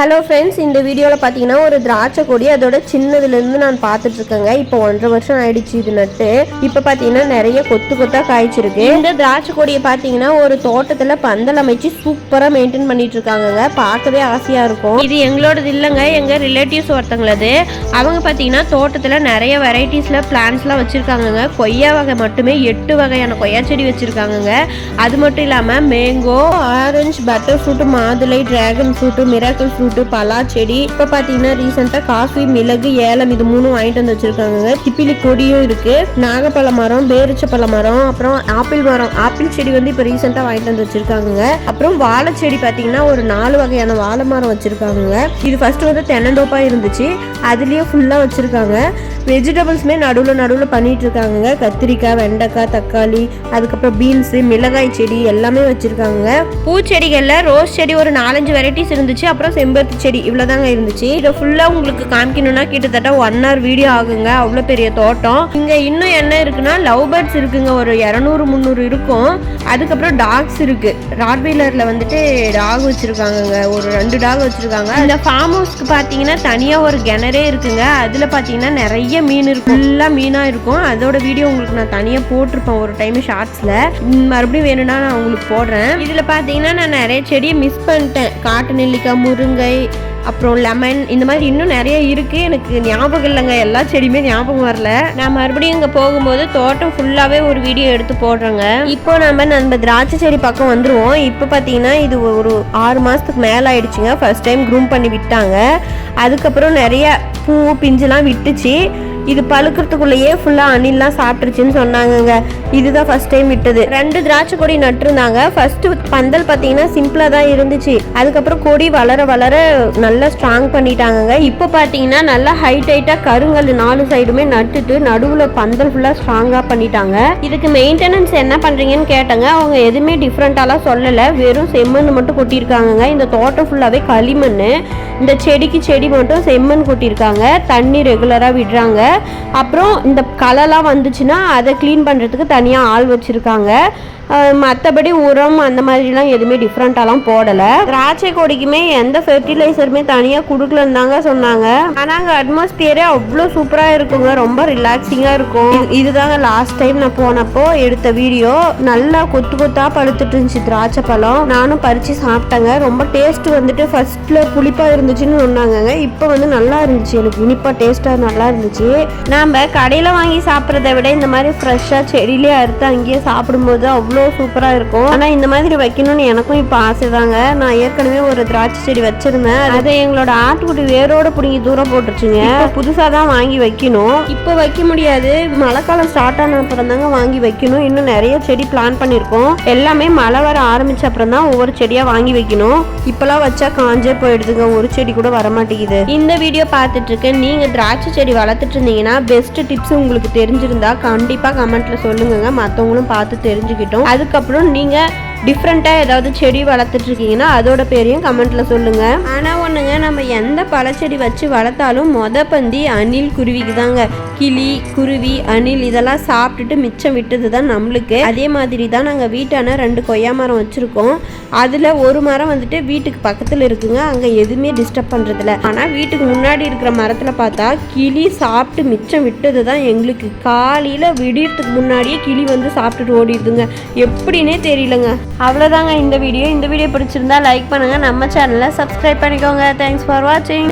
Hello friends இந்த வீடியோவில் பார்த்தீங்கன்னா ஒரு திராட்சை கொடி அதோட சின்னதுலேருந்து நான் பார்த்துட்ருக்கேங்க இப்போ ஒன்றரை வருஷம் ஆயிடுச்சு இது நட்டு. இப்போ பார்த்தீங்கன்னா நிறைய கொத்து கொத்தாக காய்ச்சிருக்கு. இந்த திராட்சை கொடியை பார்த்தீங்கன்னா ஒரு தோட்டத்தில் பந்தல் அமைச்சு சூப்பராக மெயின்டைன் பண்ணிட்டு இருக்காங்கங்க பார்க்கவே ஆசையாக இருக்கும். இது எங்களோடது இல்லைங்க எங்கள் ரிலேட்டிவ்ஸ் ஒருத்தங்களது. அவங்க பார்த்தீங்கன்னா தோட்டத்தில் நிறைய வெரைட்டிஸில் பிளான்ஸ்லாம் வச்சுருக்காங்கங்க. கொய்யா வகை மட்டுமே எட்டு வகையான கொய்யா செடி வச்சுருக்காங்கங்க. அது மட்டும் இல்லாமல் மேங்கோ ஆரஞ்சு பட்டர் ஃப்ரூட்டு மாதுளை ட்ராகன் ஃப்ரூட்டு மிராக்கிள் ஃப்ரூட்டு பலா செடி இப்போ பார்த்தீங்கன்னா ரீசெண்டாக காஃபி மிளகு ஏலம் இது மூணும் வாங்கிட்டு வந்து வச்சுருக்காங்க திப்பிலி கொடியும் இருக்குது நாகப்பழ மரம் பேரிச்சப்பழ மரம் அப்புறம் ஆப்பிள் மரம் ஆப்பிள் செடி வந்து இப்போ ரீசெண்டாக வாங்கிட்டு வந்து வச்சுருக்காங்க அப்புறம் வாழை செடி பார்த்தீங்கன்னா ஒரு நாலு வகையான வாழை மரம் வச்சுருக்காங்க இது ஃபர்ஸ்ட் வந்து தென்னந்தோப்பாக இருந்துச்சு. அதுலேயே ஃபுல்லாக வச்சுருக்காங்க. வெஜிடபிள்ஸுமே நடுவில் நடுவில் பண்ணிட்டு இருக்காங்க கத்திரிக்காய் வெண்டைக்காய் தக்காளி அதுக்கப்புறம் பீன்ஸு மிளகாய் செடி எல்லாமே வச்சுருக்காங்க பூச்செடிகளில் ரோஸ் செடி ஒரு நாலஞ்சு வெரைட்டிஸ் இருந்துச்சு. அப்புறம் செம்பு செம்பருத்தி செடி இவ்வளோதாங்க இருந்துச்சு. இதை ஃபுல்லாக உங்களுக்கு காமிக்கணும்னா கிட்டத்தட்ட ஒன் ஹவர் வீடியோ ஆகுங்க. அவ்வளோ பெரிய தோட்டம். இங்கே இன்னும் என்ன இருக்குன்னா லவ் பேர்ட்ஸ் இருக்குங்க. ஒரு இரநூறு முந்நூறு இருக்கும். அதுக்கப்புறம் டாக்ஸ் இருக்கு. ராட்வீலரில் வந்துட்டு டாக் வச்சுருக்காங்கங்க. ஒரு ரெண்டு டாக் வச்சுருக்காங்க. இந்த ஃபார்ம் ஹவுஸ்க்கு பார்த்தீங்கன்னா தனியாக ஒரு கிணறே இருக்குங்க. அதில் பார்த்தீங்கன்னா நிறைய மீன் இருக்கும். ஃபுல்லாக மீனாக இருக்கும். அதோட வீடியோ உங்களுக்கு நான் தனியாக போட்டிருப்பேன் ஒரு டைம் ஷார்ட்ஸில் மறுபடியும் வேணும்னா நான் உங்களுக்கு போடுறேன். இதில் பார்த்தீங்கன்னா நான் நிறைய செடியை மிஸ் பண்ணிட்டேன். காட்டு நெல்லிக்காய் முருங்கை அப்புறம் லெமன் இந்த மாதிரி இன்னும் நிறைய இருக்குது எனக்கு ஞாபகம் இல்லைங்க. எல்லா செடியுமே ஞாபகம் வரல. நான் மறுபடியும் இங்கே போகும்போது தோட்டம் ஃபுல்லாகவே ஒரு வீடியோ எடுத்து போடுறேங்க. இப்போ நம்ம நம்ம திராட்சை செடி பக்கம் வந்துடுவோம் இப்போ பார்த்தீங்கன்னா இது ஒரு ஆறு மாதத்துக்கு மேலே ஆயிடுச்சுங்க. ஃபர்ஸ்ட் டைம் க்ரூம் பண்ணி விட்டாங்க. அதுக்கப்புறம் நிறைய பூ பிஞ்சுலாம் விட்டுச்சு. இது பழுக்கிறதுக்குள்ளேயே ஃபுல்லாக அணில்லாம் சாப்பிட்டுருச்சுன்னு சொன்னாங்கங்க. இதுதான் ஃபர்ஸ்ட் டைம் விட்டது. ரெண்டு திராட்சை கொடி நட்டுருந்தாங்க. ஃபர்ஸ்ட் பந்தல் பார்த்தீங்கன்னா சிம்பிளாக தான் இருந்துச்சு. அதுக்கப்புறம் கொடி வளர வளர நல்லா ஸ்ட்ராங் பண்ணிட்டாங்கங்க. இப்போ பார்த்தீங்கன்னா நல்லா ஹைட் ஹைட்டாக கருங்கல் நாலு சைடுமே நட்டுட்டு நடுவில் பந்தல் ஃபுல்லாக ஸ்ட்ராங்காக பண்ணிட்டாங்க. இதுக்கு மெயின்டெனன்ஸ் என்ன பண்ணுறீங்கன்னு கேட்டாங்க. அவங்க எதுவுமே டிஃப்ரெண்ட்டாலாம் சொல்லலை. வெறும் செம்மண் மட்டும் கொட்டியிருக்காங்கங்க. இந்த தோட்டம் ஃபுல்லாகவே களிமண் இந்த செடிக்கு செடி மட்டும் செம்மண் கொட்டியிருக்காங்க. தண்ணி ரெகுலராக விடுறாங்க. அப்புறம் இந்த களைலாம் வந்துச்சுன்னா அதை க்ளீன் பண்ணுறதுக்கு தனியாக ஆள் வச்சுருக்காங்க. மற்றபடி உரம் அந்த மாதிரிலாம் எதுவுமே டிஃப்ரெண்ட்டாலாம் போடலை. திராட்சை கொடிக்குமே எந்த ஃபெர்டிலைசருமே தனியாக கொடுக்கலன்னு தாங்க சொன்னாங்க. ஆனால் அங்கே அட்மாஸ்பியரே அவ்வளோ சூப்பராக இருக்குங்க. ரொம்ப ரிலாக்ஸிங்காக இருக்கும். இதுதாங்க லாஸ்ட் டைம் நான் போனப்போ எடுத்த வீடியோ நல்லா கொத்து கொத்தாக பழுத்துட்டு இருந்துச்சு திராட்சை பழம். நானும் பறித்து சாப்பிட்டேங்க. ரொம்ப டேஸ்ட் வந்துட்டு ஃபஸ்ட்டில் புளிப்பாக இருந்துச்சுன்னு சொன்னாங்கங்க. இப்போ வந்து நல்லா இருந்துச்சு. எனக்கு இனிப்பாக டேஸ்ட்டாக நல்லா இருந்துச்சு. நாம் கடையில் வாங்கி சாப்பிட்றத விட இந்த மாதிரி ஃப்ரெஷ்ஷாக செடியிலே அறுத்து அங்கேயே சாப்பிடும்போது அவ்வளோ சூப்பராக இருக்கும். ஆனால் இந்த மாதிரி வைக்கணும்னு எனக்கும் இப்போ ஆசைதாங்க. நான் ஏற்கனவே ஒரு திராட்சை செடி வச்சிருந்தேன். அதை எங்களோட ஆட்டுக்குட்டி வேரோட பிடுங்கி தூரம் போட்டுருச்சுங்க. புதுசாக தான் வாங்கி வைக்கணும். இப்போ வைக்க முடியாது. மழைக்காலம் ஸ்டார்ட் ஆன அப்புறம் தாங்க வாங்கி வைக்கணும். இன்னும் நிறைய செடி பிளான் பண்ணியிருக்கோம் எல்லாமே மழை வர ஆரம்பிச்ச அப்புறம் தான் ஒவ்வொரு செடியாக வாங்கி வைக்கணும். இப்போலாம் வச்சா காஞ்சே போயிடுதுங்க. ஒரு செடி கூட வர மாட்டேங்குது இந்த வீடியோ பார்த்துட்டு இருக்கேன் நீங்கள் திராட்சை செடி வளர்த்துட்டு இருந்தீங்கன்னா பெஸ்ட் டிப்ஸ் உங்களுக்கு தெரிஞ்சிருந்தா கண்டிப்பாக கமெண்ட்ல சொல்லுங்க மற்றவங்களும் பார்த்து தெரிஞ்சுக்கிட்டோம். அதுக்கப்புறம் நீங்கள் டிஃப்ரெண்ட்டாக ஏதாவது செடி வளர்த்துட்ருக்கீங்கன்னா அதோட பேரையும் கமெண்ட்டில் சொல்லுங்கள் ஆனால் ஒன்றுங்க நம்ம எந்த பழச்செடி வச்சு வளர்த்தாலும் மொத பந்தி அணில் குருவிக்கு தாங்க. கிளி குருவி அணில் இதெல்லாம் சாப்பிட்டுட்டு மிச்சம் விட்டது தான் நம்மளுக்கு. அதே மாதிரி தான் நாங்கள் வீட்டான ரெண்டு கொய்யா மரம் வச்சுருக்கோம். அதில் ஒரு மரம் வந்துட்டு வீட்டுக்கு பக்கத்தில் இருக்குங்க. அங்கே எதுவுமே டிஸ்டர்ப் பண்ணுறதில்ல ஆனால் வீட்டுக்கு முன்னாடி இருக்கிற மரத்தில் பார்த்தா கிளி சாப்பிட்டு மிச்சம் விட்டது தான் எங்களுக்கு. காலையில் விடியறதுக்கு முன்னாடியே கிளி வந்து சாப்பிட்டுட்டு ஓடிடுதுங்க. எப்படின்னே தெரியலங்க. அவ்வளோதாங்க இந்த வீடியோ. இந்த வீடியோ பிடிச்சிருந்தா லைக் பண்ணுங்கள் நம்ம சேனலை சப்ஸ்கிரைப் பண்ணிக்கோங்க. தேங்க்ஸ் ஃபார் வாட்சிங்